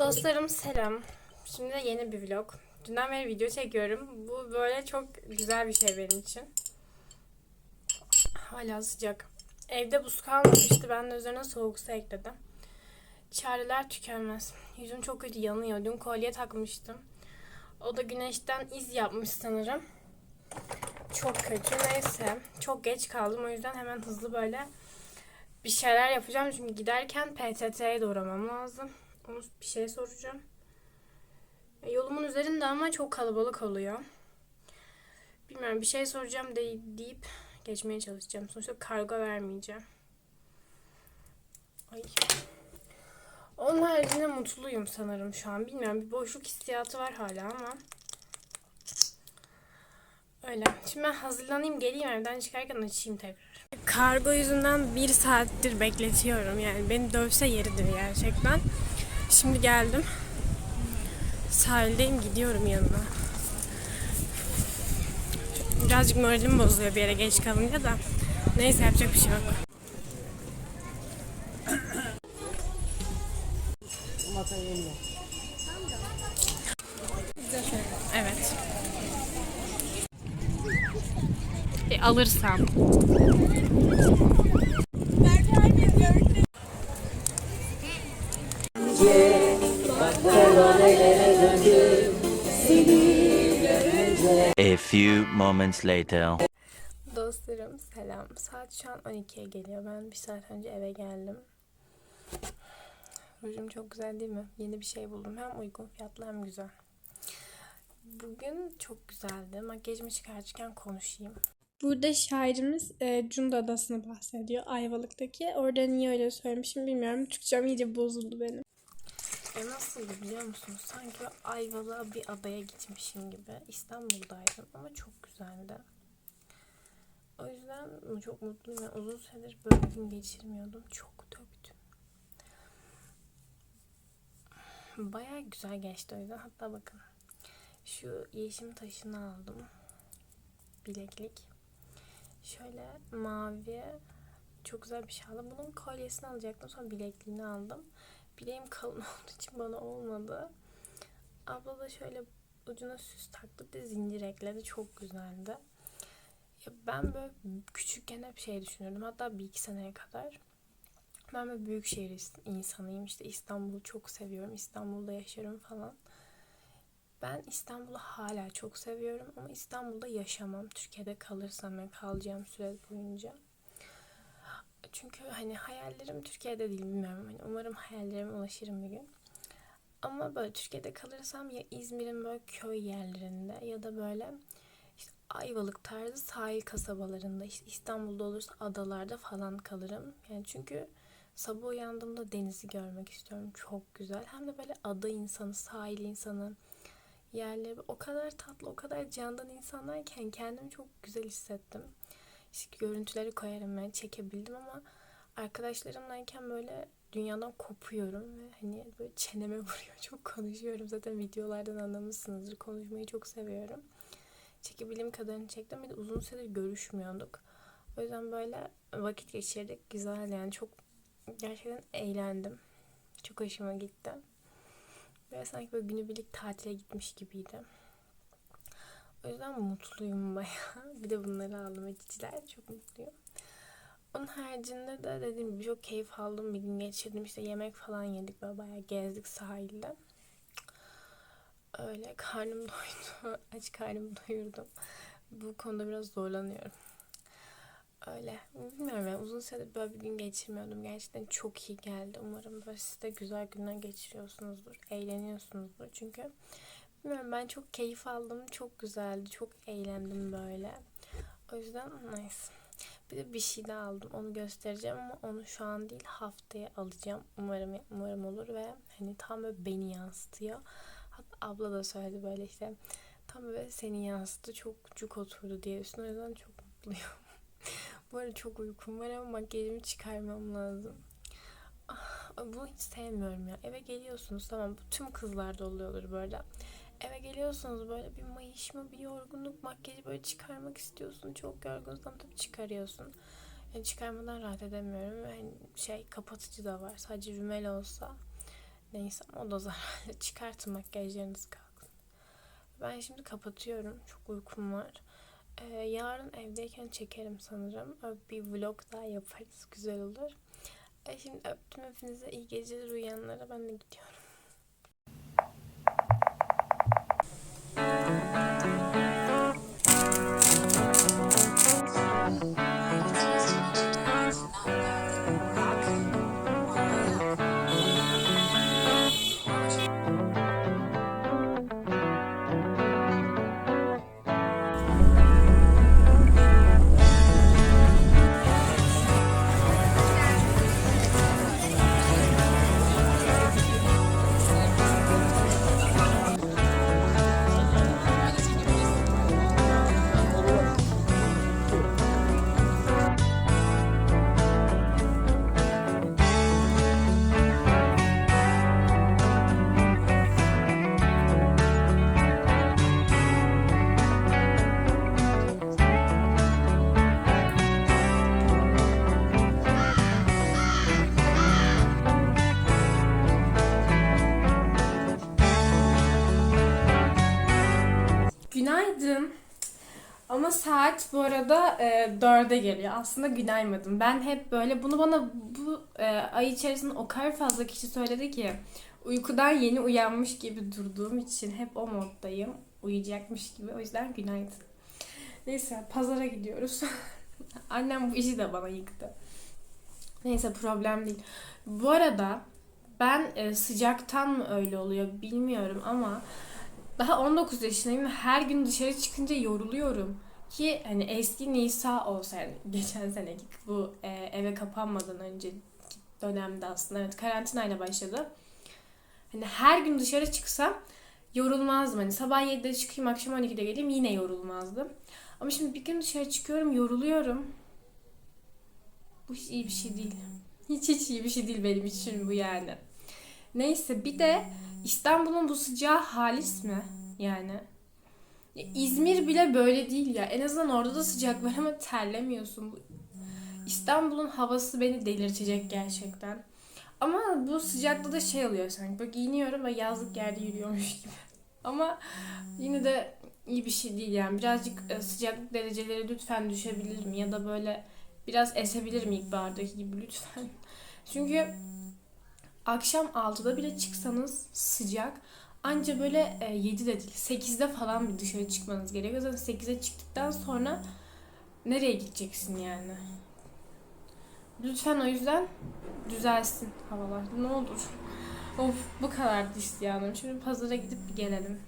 Dostlarım selam. Şimdi de yeni bir vlog. Dünden beri video çekiyorum. Bu böyle çok güzel bir şey benim için. Hala sıcak. Evde buz kalmamıştı. Ben de üzerine soğuk su ekledim. Çareler tükenmez. Yüzüm çok kötü yanıyor. Dün kolye takmıştım. O da güneşten iz yapmış sanırım. Çok kötü. Neyse. Çok geç kaldım. O yüzden hemen hızlı böyle bir şeyler yapacağım. Çünkü giderken PTT'ye de uğramam lazım. Onu bir şey soracağım. E, Yolumun üzerinde ama çok kalabalık oluyor. Bilmiyorum bir şey soracağım de, deyip geçmeye çalışacağım. Sonuçta kargo vermeyeceğim. Ay. Onun haricinde mutluyum sanırım şu an. Bilmiyorum bir boşluk hissiyatı var hala ama. Öyle. Şimdi ben hazırlanayım geleyim evden çıkarken açayım tekrar. Kargo yüzünden bir saattir bekletiyorum. Yani beni dövse yeridir gerçekten. Şimdi geldim. Sahildeyim gidiyorum yanına. Birazcık moralim bozuluyor bir yere geç kalınca da. Neyse yapacak bir şey yok. Evet. E, alırsam. A few moments later. Dostlarım selam. Saat şu an 12'ye geliyor. Ben bir saat önce eve geldim. Rujum çok güzel değil mi? Yeni bir şey buldum. Hem uygun fiyatlı hem güzel. Bugün çok güzeldi. Makyajımı çıkartırken konuşayım. Burada şairimiz e, Cunda Adası'nı bahsediyor. Ayvalık'taki. Orada niye öyle söylemişim bilmiyorum. Türkçem iyice bozuldu benim. E nasıldı biliyor musunuz? Sanki Ayvalık'a bir adaya gitmişim gibi. İstanbul'daydım ama çok güzeldi. O yüzden çok mutluyum. Yani uzun süredir böyle gün geçirmiyordum. Çok döktüm. Baya güzel geçti o yüzden. Hatta bakın şu yeşim taşını aldım. Bileklik. Şöyle mavi çok güzel bir şey aldım. Bunun kolyesini alacaktım. Sonra bilekliğini aldım. Bileğim kalın olduğu için bana olmadı. Abla da şöyle ucuna süs taktı. Bir de zincir ekledi. Çok güzeldi. Ya ben böyle küçükken hep şey düşünürdüm. Hatta bir iki seneye kadar. Ben böyle büyük şehir insanıyım. İşte İstanbul'u çok seviyorum. İstanbul'da yaşarım falan. Ben İstanbul'u hala çok seviyorum ama İstanbul'da yaşamam. Türkiye'de kalırsam ve kalacağım süre boyunca. Çünkü hani hayallerim Türkiye'de değil bilmiyorum. Hani umarım hayallerime ulaşırım bir gün. Ama böyle Türkiye'de kalırsam ya İzmir'in böyle köy yerlerinde ya da böyle işte Ayvalık tarzı sahil kasabalarında işte İstanbul'da olursa adalarda falan kalırım. Yani çünkü sabah uyandığımda denizi görmek istiyorum. Çok güzel. Hem de böyle ada insanı, sahil insanı yerleri o kadar tatlı, o kadar candan insanlarken kendimi çok güzel hissettim. İşte görüntüleri koyarım ben çekebildim ama arkadaşlarımlayken böyle dünyadan kopuyorum ve hani böyle çeneme vuruyor. Çok konuşuyorum. Zaten videolardan anlamışsınızdır. Konuşmayı çok seviyorum. Çekebildiğim kadarını çektim. Bir de uzun süredir görüşmüyorduk. O yüzden böyle vakit geçirdik. Güzel yani çok gerçekten eğlendim. Çok hoşuma gitti. Ve sanki böyle günübirlik tatile gitmiş gibiydi. O yüzden mutluyum bayağı. Bir de bunları aldım eticiler. Çok mutluyum. Onun haricinde de dediğim gibi çok keyif aldım. Bir gün geçirdim. İşte yemek falan yedik. Böyle bayağı gezdik sahilde. Öyle karnım doydu. Aç karnımı doyurdum. Bu konuda biraz zorlanıyorum. Öyle. Bilmiyorum yani uzun süredir böyle bir gün geçirmiyordum. Gerçekten çok iyi geldi. Umarım böyle siz de güzel günler geçiriyorsunuzdur. Eğleniyorsunuzdur. Çünkü bilmiyorum ben çok keyif aldım. Çok güzeldi. Çok eğlendim böyle. O yüzden nice. Bir de bir şey daha aldım. Onu göstereceğim ama onu şu an değil haftaya alacağım. Umarım umarım olur ve hani tam böyle beni yansıtıyor. Hatta abla da söyledi böyle işte tam böyle seni yansıttı. Çok cuk oturdu diye üstüne. O yüzden çok mutluyum. Bu arada çok uykum var ama makyajımı çıkarmam lazım. Ah, bunu hiç sevmiyorum ya. Eve geliyorsunuz tamam bu tüm kızlarda oluyordur böyle. Eve geliyorsunuz böyle bir mayışma, bir yorgunluk, makyajı böyle çıkarmak istiyorsun. Çok yorgunsan tabii çıkarıyorsun. Yani çıkarmadan rahat edemiyorum. Ve hani şey kapatıcı da var. Sadece rümel olsa Neyse o da zararlı. Çıkartın makyajlarınız kalksın. Ben şimdi kapatıyorum. Çok uykum var. Ee, yarın evdeyken çekerim sanırım. Bir vlog daha yaparız. Güzel olur. Ee, şimdi öptüm hepinize. iyi geceler uyuyanlara. Ben de gidiyorum. Günaydın. Ama saat bu arada e, 4'e geliyor. Aslında günaydın. Ben hep böyle bunu bana bu e, ay içerisinde o kadar fazla kişi söyledi ki uykudan yeni uyanmış gibi durduğum için hep o moddayım. Uyuyacakmış gibi. O yüzden günaydın. Neyse pazara gidiyoruz. Annem bu işi de bana yıktı. Neyse problem değil. Bu arada ben e, sıcaktan mı öyle oluyor bilmiyorum ama daha 19 yaşındayım ve her gün dışarı çıkınca yoruluyorum. Ki hani eski Nisa olsa yani geçen seneki bu e, eve kapanmadan önce dönemde aslında evet karantinayla başladı. Hani her gün dışarı çıksam yorulmazdım. Hani sabah 7'de çıkayım akşam 12'de geleyim yine yorulmazdım. Ama şimdi bir gün dışarı çıkıyorum yoruluyorum. Bu hiç iyi bir şey değil. Hiç hiç iyi bir şey değil benim için bu yani. Neyse bir de İstanbul'un bu sıcağı halis mi? Yani. Ya İzmir bile böyle değil ya. En azından orada da sıcak var ama terlemiyorsun. Bu İstanbul'un havası beni delirtecek gerçekten. Ama bu sıcakta da şey oluyor sanki. Böyle giyiniyorum ve yazlık yerde yürüyormuş gibi. Ama yine de iyi bir şey değil yani. Birazcık e, sıcaklık dereceleri lütfen düşebilir mi? Ya da böyle biraz esebilir mi ilkbahardaki gibi lütfen. Çünkü akşam 6'da bile çıksanız sıcak. Anca böyle e, 7'de değil 8'de falan bir dışarı çıkmanız gerekiyor. Zaten 8'e çıktıktan sonra nereye gideceksin yani? Lütfen o yüzden düzelsin havalar. Ne olur. Of bu kadar isyanım. Şimdi pazara gidip gelelim.